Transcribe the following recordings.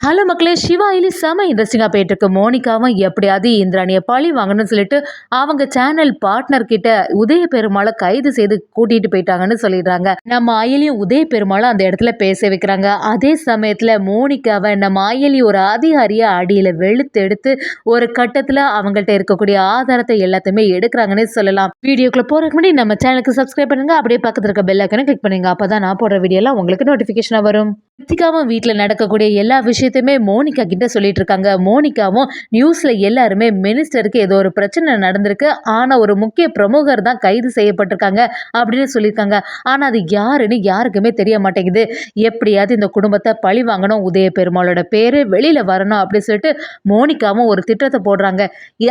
Hello மக்களே சிவா இலி செம இன்ட்ரெஸ்டிங்காக போயிட்டு இருக்கு மோனிகாவும் எப்படியாவது இந்திராணியை பழி வாங்கணும்னு சொல்லிட்டு அவங்க சேனல் பார்ட்னர் கிட்ட உதய பெருமாளை கைது செய்து கூட்டிட்டு போயிட்டாங்கன்னு சொல்லிடுறாங்க. நம்ம அயலியும் உதய பெருமாளை அந்த இடத்துல பேச வைக்கிறாங்க. அதே சமயத்துல மோனிகாவை நம்ம அயலி ஒரு அதிகாரிய அடியில வெளுத்து எடுத்து ஒரு கட்டத்துல அவங்கள்ட்ட இருக்கக்கூடிய ஆதாரத்தை எல்லாத்தையுமே எடுக்கிறாங்கன்னு சொல்லலாம். வீடியோக்குள்ள போறதுக்கு முன்னாடி நம்ம சேனலுக்கு சப்ஸ்கிரைப் பண்ணுங்க. அப்படியே பக்கத்துல இருக்க பெல் ஐக்கனை கிளிக் பண்ணுங்க. அப்பதான் நான் போடுற வீடியோலாம் உங்களுக்கு நோட்டிபிகேஷனா வரும். ரித்திகாவும் வீட்டில் நடக்கக்கூடிய எல்லா விஷயத்தையுமே மோனிகா கிட்ட சொல்லிட்டு இருக்காங்க மோனிகாவும் நியூஸில் எல்லாருமே மினிஸ்டருக்கு ஏதோ ஒரு பிரச்சனை நடந்திருக்கு. ஆனால் ஒரு முக்கிய பிரமுகர் தான் கைது செய்யப்பட்டிருக்காங்க அப்படின்னு சொல்லியிருக்காங்க. ஆனால் அது யாருன்னு யாருக்குமே தெரிய மாட்டேங்குது. எப்படியாவது இந்த குடும்பத்தை பழி வாங்கணும். உதய பெருமாளோட பேர் வெளியில் வரணும் அப்படின்னு சொல்லிட்டு மோனிகாவும் ஒரு திட்டத்தை போடுறாங்க.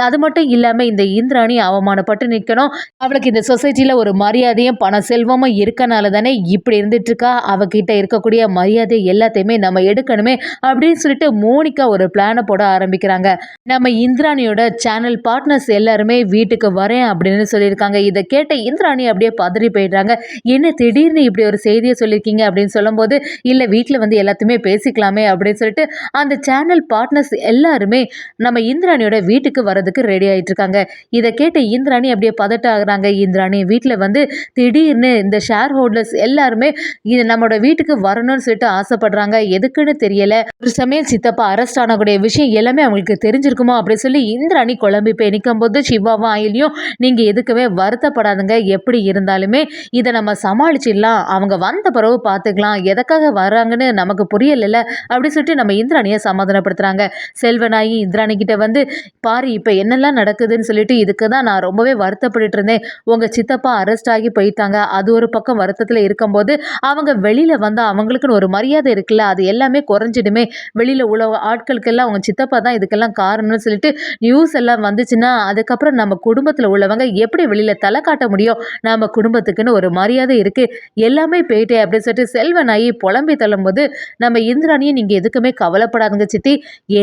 அது மட்டும் இல்லாமல் இந்த இந்திராணி அவமானப்பட்டு நிற்கணும் அவளுக்கு இந்த சொசைட்டியில் ஒரு மரியாதையும் பண செல்வமும் இருக்கனால தானே இப்படி இருந்துட்டு இருக்கா. அவகிட்ட இருக்கக்கூடிய மரியாதை எல்லாத்தையுமே நம்ம எடுக்கணுமே அப்படின்னு சொல்லிட்டு மோனிகா ஒரு பிளானை போட ஆரம்பிக்கிறாங்க. நம்ம இந்திராணியோட சேனல் பார்ட்னர்ஸ் எல்லாருமே வீட்டுக்கு வரேன் அப்படின்னு சொல்லியிருக்காங்க. இதை கேட்ட இந்திராணி அப்படியே பதறி போயிடுறாங்க. என்ன திடீர்னு இப்படி ஒரு செய்தியை சொல்லியிருக்கீங்க அப்படின்னு சொல்லும்போது இல்லை வீட்டில் வந்து எல்லாத்தையுமே பேசிக்கலாமே அப்படின்னு சொல்லிட்டு அந்த சேனல் பார்ட்னர்ஸ் எல்லாருமே நம்ம இந்திராணியோட வீட்டுக்கு வரதுக்கு ரெடி ஆகிட்டு இருக்காங்க. இதை கேட்ட இந்திராணி அப்படியே பதட்ட ஆகுறாங்க இந்திராணி வீட்டில் வந்து திடீர்னு இந்த ஷேர் ஹோல்டர்ஸ் எல்லாருமே இது நம்மளோட வீட்டுக்கு வரணும்னு சொல்லிட்டு ஆசைப்படுறாங்க. எதுக்குன்னு தெரியல. ஒரு சமயம் சித்தப்பா அரெஸ்ட் ஆனக்கூடிய விஷயம் எல்லாமே அவங்களுக்கு தெரிஞ்சிருக்குமோ? அப்படின்னு சொல்லி இந்திராணி குழம்பி போய் நிற்கும் போது சிவாவும் ஆயிலையும் நீங்கள் எதுக்குமே வருத்தப்படாதுங்க. எப்படி இருந்தாலுமே இதை நம்ம சமாளிச்சிடலாம். அவங்க வந்த பிறகு பார்த்துக்கலாம். எதுக்காக வராங்கன்னு நமக்கு புரியலைல்ல. அப்படி சொல்லிட்டு நம்ம இந்திராணியை சமாதானப்படுத்துகிறாங்க செல்வனாயி இந்திராணி கிட்ட வந்து பாரு இப்போ என்னெல்லாம் நடக்குதுன்னு சொல்லிட்டு இதுக்கு தான் நான் ரொம்பவே வருத்தப்பட்டு இருந்தேன். உங்கள் சித்தப்பா அரெஸ்ட் ஆகி போயிட்டாங்க. அது ஒரு பக்கம் வருத்தத்தில் இருக்கும்போது அவங்க வெளியில் வந்தால் அவங்களுக்குன்னு ஒரு மாதிரி மரியாதை இருக்குல்ல. அது எல்லாமே குறைஞ்சிடுமே. வெளியில் உள்ள ஆட்களுக்கெல்லாம் அவங்க சித்தப்பா தான் இதுக்கெல்லாம் காரணம்னு சொல்லிட்டு நியூஸ் எல்லாம் வந்துச்சுன்னா அதுக்கப்புறம் நம்ம குடும்பத்தில் உள்ளவங்க எப்படி வெளியில் தலை காட்ட முடியும்? நம்ம குடும்பத்துக்குன்னு ஒரு மரியாதை இருக்குது எல்லாமே போயிட்டே அப்படின்னு சொல்லிட்டு செல்வனாயி புலம்பி தள்ளும்போது நம்ம இந்திராணியை நீங்கள் எதுக்குமே கவலைப்படாதுங்க சித்தி.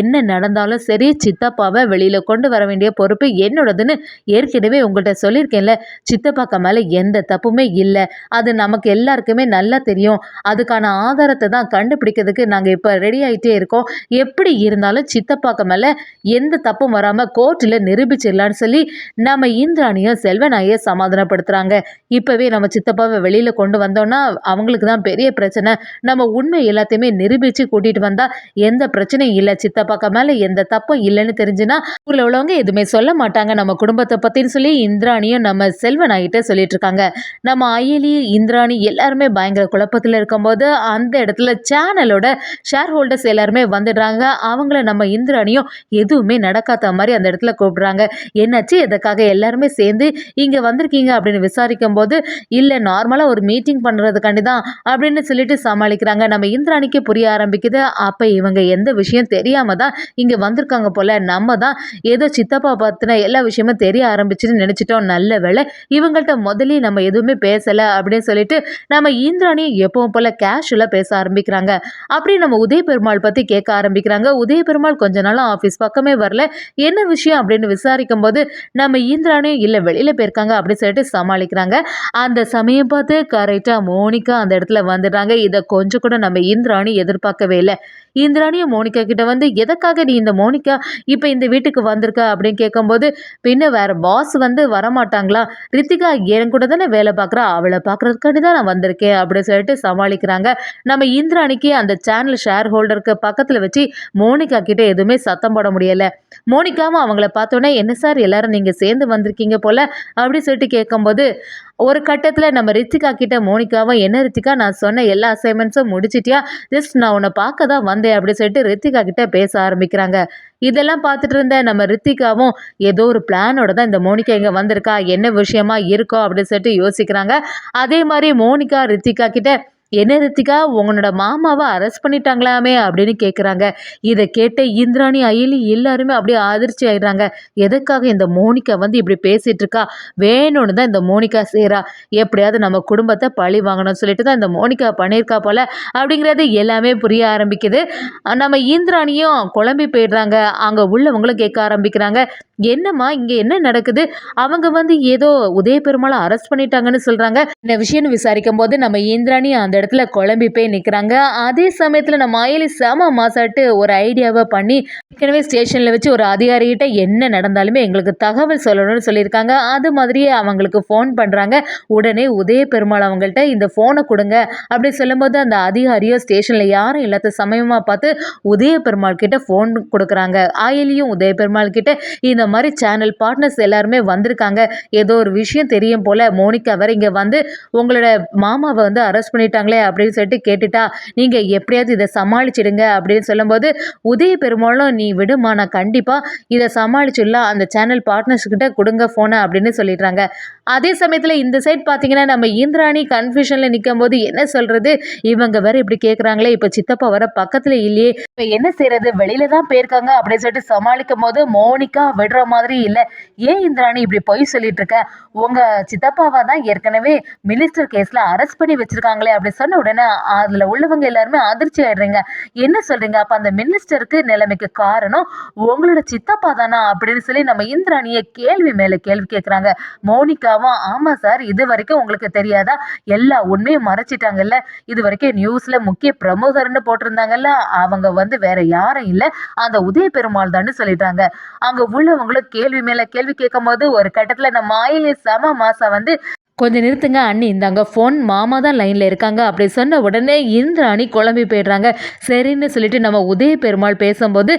என்ன நடந்தாலும் சரி சித்தப்பாவை வெளியில் கொண்டு வர வேண்டிய பொறுப்பு என்னோடதுன்னு ஏற்கனவே உங்கள்கிட்ட சொல்லியிருக்கேன்ல. சித்தப்பாக்க மேலே எந்த தப்புமே இல்லை. அது நமக்கு எல்லாருக்குமே நல்லா தெரியும். அதுக்கான ஆதாரத்தை தான் கண்டுபிடிக்கிறதுக்கு நாங்கள் இப்போ ரெடி ஆகிட்டே இருக்கோம். எப்படி இருந்தாலும் சித்தப்பாக்க மேலே எந்த தப்பும் வராமல் கோர்ட்டில் நிரூபிச்சிடலான்னு சொல்லி நம்ம இந்திராணியும் செல்வனாயை சமாதானப்படுத்துகிறாங்க இப்போவே நம்ம சித்தப்பாவை வெளியில் கொண்டு வந்தோம்னா அவங்களுக்கு தான் பெரிய பிரச்சனை. நம்ம உண்மை எல்லாத்தையுமே நிரூபித்து கூட்டிகிட்டு வந்தால் எந்த பிரச்சனையும் இல்லை. சித்தப்பாக்க மேலே எந்த தப்பும் இல்லைன்னு தெரிஞ்சுன்னா ஊரில் உள்ளவங்க எதுவுமே சொல்ல மாட்டாங்க. நம்ம குடும்பத்தை பற்றின்னு சொல்லி இந்திராணியும் நம்ம செல்வனாயிட்ட சொல்லிட்டு இருக்காங்க. நம்ம அயலி இந்திராணி எல்லாருமே பயங்கர குழப்பத்தில் இருக்கும்போது அந்த இடத்துல சேனலோட ஷேர் ஹோல்டர்ஸ் எல்லாருமே வந்துடுறாங்க. அவங்கள நம்ம இந்திராணியும் எதுவுமே நடக்காத மாதிரி அந்த இடத்துல கூப்பிடுறாங்க. என்னாச்சு? எதுக்காக எல்லாருமே சேர்ந்து இங்கே வந்திருக்கீங்க அப்படின்னு விசாரிக்கும் போது இல்லை நார்மலாக ஒரு மீட்டிங் பண்ணுறதுக்காண்டி தான் அப்படின்னு சொல்லிட்டு சமாளிக்கிறாங்க. நம்ம இந்திராணிக்கு புரிய ஆரம்பிக்குது. அப்போ இவங்க எந்த விஷயம் தெரியாமல் தான் இங்கே வந்திருக்காங்க போல். நம்ம தான் ஏதோ சித்தப்பா பார்த்துனா எல்லா விஷயமும் தெரிய ஆரம்பிச்சுன்னு நினச்சிட்டோம். நல்ல வேலை இவங்கள்ட்ட முதலே நம்ம எதுவுமே பேசலை அப்படின்னு சொல்லிட்டு நம்ம இந்திராணி எப்பவும் போல் கேஷுவலாக பேச ஆரம்பி ஆரம்பிக்கிறாங்க. அப்படி நம்ம உதய பெருமாள் பற்றி கேட்க ஆரம்பிக்கிறாங்க. உதய பெருமாள் கொஞ்ச நாளாக ஆஃபீஸ் பக்கமே வரல. என்ன விஷயம் அப்படின்னு விசாரிக்கும் போது நம்ம இந்திராணியும் இல்லை வெளியில் போயிருக்காங்க அப்படின்னு சொல்லிட்டு சமாளிக்கிறாங்க. அந்த சமயம் பார்த்து கரெக்டாக மோனிகா அந்த இடத்துல வந்துடுறாங்க. இதை கொஞ்சம் கூட நம்ம இந்திராணி எதிர்பார்க்கவே இல்லை. இந்திராணியும் மோனிகா கிட்ட வந்து எதுக்காக நீ இந்த மோனிகா இப்போ இந்த வீட்டுக்கு வந்திருக்க? அப்படின்னு கேட்கும்போது பின்ன வேற பாஸ் வந்து வரமாட்டாங்களா? ரித்திகா என் கூட தானே வேலை பார்க்குறா. அவளை பார்க்கறதுக்காண்டி தான் நான் வந்திருக்கேன். அப்படின்னு சொல்லிட்டு சமாளிக்கிறாங்க. நம்ம இந்திராணிக்கு அந்த சேனல் ஷேர் ஹோல்டருக்கு பக்கத்தில் வச்சு மோனிகா கிட்ட எதுவுமே சத்தம் போட முடியலை. மோனிகாவும் அவங்கள பார்த்தோன்னே என்ன சார் எல்லாரும் நீங்கள் சேர்ந்து வந்திருக்கீங்க போல? அப்படி சொல்லிட்டு கேட்கும்போது ஒரு கட்டத்தில் நம்ம ரித்திகா கிட்ட மோனிகாவும் என்ன ரித்திகா நான் சொன்ன எல்லா அசைன்மெண்ட்ஸும் முடிச்சிட்டியா? ஜஸ்ட் நான் உன்னை பார்க்க தான் வந்தேன் அப்படின்னு சொல்லிட்டு ரித்திகா கிட்ட பேச ஆரம்பிக்கிறாங்க. இதெல்லாம் பார்த்துட்டு இருந்த நம்ம ரித்திகாவும் ஏதோ ஒரு பிளானோட தான் இந்த மோனிகா இங்கே வந்திருக்கா? என்ன விஷயமா இருக்கோ? அப்படின்னு சொல்லிட்டு யோசிக்கிறாங்க. அதே மாதிரி மோனிகா ரித்திகா கிட்ட என்ன ரித்திகா உங்களோட மாமாவை அரெஸ்ட் பண்ணிட்டாங்களாமே அப்படின்னு கேட்குறாங்க இதை கேட்ட இந்திராணி அயலி எல்லாருமே அப்படியே அதிர்ச்சி ஆயிடுறாங்க. எதுக்காக இந்த மோனிகா வந்து இப்படி பேசிட்டு இருக்கா? வேணும்னு தான் இந்த மோனிகா செய்கிறா எப்படியாவது நம்ம குடும்பத்தை பழி வாங்கணும்னு சொல்லிட்டு தான் இந்த மோனிகா பண்ணியிருக்கா போல அப்படிங்கிறது எல்லாமே புரிய ஆரம்பிக்குது. நம்ம இந்திராணியும் குழம்பி போயிடுறாங்க. அங்கே உள்ளவங்களும் கேட்க ஆரம்பிக்கிறாங்க. என்னம்மா இங்க என்ன நடக்குது? அவங்க வந்து ஏதோ உதய பெருமாளை அரெஸ்ட் பண்ணிட்டாங்கன்னு சொல்றாங்க. இந்த விஷயம்னு விசாரிக்கும் போது நம்ம இந்திராணி அந்த இடத்துல குழம்பி போய் நிக்கிறாங்க. அதே சமயத்துல நம்ம அயலி செம மாசாட்டு ஒரு ஐடியாவை பண்ணி ஏற்கனவே ஸ்டேஷன்ல வச்சு ஒரு அதிகாரிகிட்ட என்ன நடந்தாலுமே எங்களுக்கு தகவல் சொல்லணும்னு சொல்லியிருக்காங்க. அது மாதிரியே அவங்களுக்கு ஃபோன் பண்றாங்க. உடனே உதய பெருமாள் அவங்கள்ட்ட இந்த ஃபோனை கொடுங்க அப்படி சொல்லும்போது அந்த அதிகாரியோ ஸ்டேஷன்ல யாரும் இல்லாத சமயமா பார்த்து உதய பெருமாள் கிட்ட ஃபோன் கொடுக்குறாங்க. ஆயிலியும் உதய பெருமாள் கிட்ட இந்த மாதிரி சேனல் பார்ட்னர்ஸ் எல்லாருமே வந்திருக்காங்க. ஏதோ ஒரு விஷயம் தெரியும் போல மோனிகா வேற இங்கே வந்து உங்களோட மாமாவை வந்து அரெஸ்ட் பண்ணிட்டாங்களே அப்படின்னு சொல்லிட்டு கேட்டுட்டா. நீங்கள் எப்படியாவது இதை சமாளிச்சிடுங்க அப்படின்னு சொல்லும்போது உதய பெருமாளும் நீ விடுமா நான் கண்டிப்பாக இதை சமாளிச்சிடலாம். அந்த சேனல் பார்ட்னர்ஸ்கிட்ட கொடுங்க ஃபோனை அப்படின்னு சொல்லிடுறாங்க. அதே சமயத்தில் இந்த சைட் பார்த்தீங்கன்னா நம்ம இந்திராணி கன்ஃபியூஷனில் நிற்கும் போது என்ன சொல்கிறது இவங்க வேற இப்படி கேட்குறாங்களே இப்போ சித்தப்பா வர பக்கத்தில் இல்லையே. இப்போ என்ன செய்கிறது வெளியில தான் போயிருக்காங்க அப்படின்னு சொல்லிட்டு சமாளிக்கும் போது மோனிகா விடுற மாதிரி இல்லை. ஏன் இந்திராணி இப்படி பொய் சொல்லிட்டு இருக்க? உங்க சித்தப்பாவை தான் ஏற்கனவே மினிஸ்டர் கேஸில் அரெஸ்ட் பண்ணி வச்சிருக்காங்களே அப்படி சொன்ன உடனே அதில் உள்ளவங்க எல்லாருமே அதிர்ச்சி ஆயிடுறீங்க. என்ன சொல்றீங்க? அப்போ அந்த மினிஸ்டருக்கு நிலைமைக்கு காரணம் உங்களோட சித்தப்பா தானா? அப்படின்னு சொல்லி நம்ம இந்திராணியை கேள்வி மேலே கேள்வி கேட்குறாங்க மோனிகாவும் ஆமாம் சார் இது வரைக்கும் உங்களுக்கு தெரியாதா? எல்லா உண்மையும் மறைச்சிட்டாங்கல்ல. இது வரைக்கும் நியூஸில் முக்கிய பிரமுகர்னு போட்டிருந்தாங்கல்ல. அவங்க வந்து வேற யாரும் இல்லை. அந்த உதய பெருமாள் தான் சொல்லிட்டாங்க. அங்கே உள்ளவங்க அவங்களும் கேள்வி மேல கேள்வி கேட்கும் போது ஒரு கட்டத்துல நம்ம மாயிலே சம மாசா வந்து கொஞ்சம் நிறுத்துங்க அண்ணி. இந்தாங்க ஃபோன் மாமா தான் லைனில் இருக்காங்க. அப்படி சொன்ன உடனே இந்திராணி குழம்பி போயிடுறாங்க. சரின்னு சொல்லிட்டு நம்ம உதய பெருமாள் பேசும்போது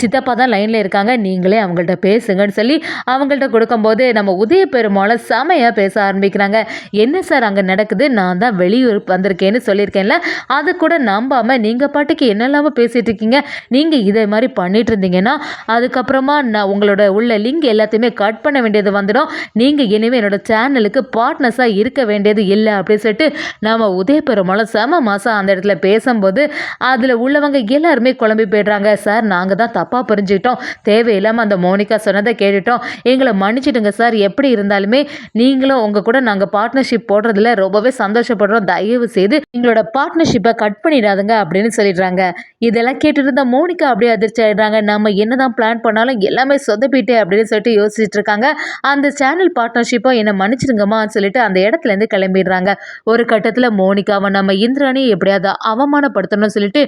சித்தப்பா தான் லைனில் இருக்காங்க. நீங்களே அவங்கள்ட்ட பேசுங்கன்னு சொல்லி அவங்கள்ட்ட கொடுக்கும்போது நம்ம உதய பெருமாளை செமையாக பேச ஆரம்பிக்கிறாங்க. என்ன சார் அங்கே நடக்குது? நான் தான் வெளியூர் வந்திருக்கேன்னு சொல்லியிருக்கேன்ல. அது கூட நம்பாமல் நீங்கள் பாட்டுக்கு என்னெல்லாமோ பேசிகிட்டு இருக்கீங்க. நீங்கள் இதே மாதிரி பண்ணிட்டு இருந்தீங்கன்னா அதுக்கப்புறமா நான் உங்களோட உள்ள லிங்க் எல்லாத்தையுமே கட் பண்ண வேண்டியது வந்துடும். நீங்கள் இனிமேல் என்னோட சேனலுக்கு பார்ட்னர் பார்ட்னஸாக இருக்க வேண்டியது இல்லை அப்படின்னு சொல்லிட்டு நம்ம உதய பெருமாளும் செம மாதம் அந்த இடத்துல பேசும்போது அதில் உள்ளவங்க எல்லாருமே குழம்பி போய்ட்றாங்க. சார் நாங்கள் தான் தப்பாக புரிஞ்சுக்கிட்டோம். தேவையில்லாமல் அந்த மோனிகா சொன்னதை கேட்டுட்டோம். எங்களை மன்னிச்சிடுங்க சார். எப்படி இருந்தாலுமே நீங்களும் உங்கள் கூட நாங்கள் பார்ட்னர்ஷிப் போடுறதுல ரொம்பவே சந்தோஷப்படுறோம். தயவு செய்து எங்களோட பார்ட்னர்ஷிப்பை கட் பண்ணிடாதுங்க அப்படின்னு சொல்லிடுறாங்க. இதெல்லாம் கேட்டுட்டு இருந்த மோனிகா அப்படியே அதிர்ச்சி ஆயிடுறாங்க. நம்ம என்னதான் பிளான் பண்ணாலும் எல்லாமே சொதப்பிட்டே அப்படின்னு சொல்லிட்டு யோசிச்சுட்டு இருக்காங்க. அந்த சேனல் பார்ட்னர்ஷிப்பை என்னை மன்னிச்சிடுங்கம்மான்னு சொல்லிட்டு அந்த இடத்துலேருந்து கிளம்பிடுறாங்க. ஒரு கட்டத்தில் மோனிகாவை நம்ம இந்திராணியை எப்படியாவது அவமானப்படுத்தணும்னு சொல்லிட்டு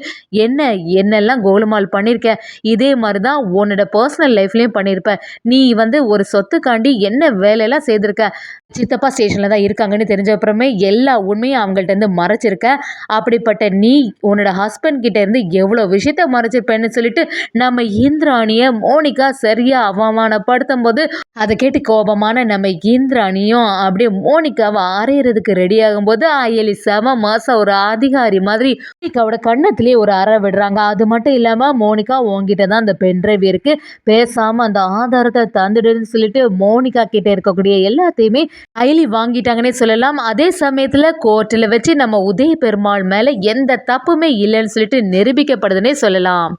என்ன என்னெல்லாம் கோலுமால் பண்ணியிருக்க இதே மாதிரி தான் உன்னோட பர்சனல் லைஃப்லேயும் பண்ணியிருப்ப நீ வந்து ஒரு சொத்துக்காண்டி என்ன வேலையெல்லாம் செய்திருக்க? சித்தப்பா ஸ்டேஷனில் தான் இருக்காங்கன்னு தெரிஞ்ச அப்புறமே எல்லா உண்மையும் அவங்கள்ட்ட இருந்து மறைச்சிருக்க. அப்படிப்பட்ட நீ உன்னோட ஹஸ்பண்ட் கிட்ட இருந்து எவ்வளோ விஷயத்த மறைச்சிருப்பேன்னு சொல்லிட்டு நம்ம இந்திராணியை மோனிகா சரியாக அவமானப்படுத்தும் போது அதை கேட்டு கோபமான நம்ம இந்திராணியும் அப்படியே மோனிகாவை அறையிறதுக்கு ரெடி ஆகும்போது அயலி செம மாசம் ஒரு அதிகாரி மாதிரி. மோனிகாவோட கண்ணத்திலேயே ஒரு அறை விடுறாங்க. அது மட்டும் இல்லாமல் மோனிகா உங்ககிட்ட தான் அந்த பென்ட்ரைவ் இருக்கு. பேசாமல் அந்த ஆதாரத்தை தந்துடுன்னு சொல்லிட்டு மோனிகா கிட்ட இருக்கக்கூடிய எல்லாத்தையுமே அயலி வாங்கிட்டாங்கன்னே சொல்லலாம். அதே சமயத்தில் கோர்ட்டில் வச்சு நம்ம உதய பெருமாள் மேலே எந்த தப்புமே இல்லைன்னு சொல்லிட்டு நிரூபிக்கப்படுதுன்னே சொல்லலாம்.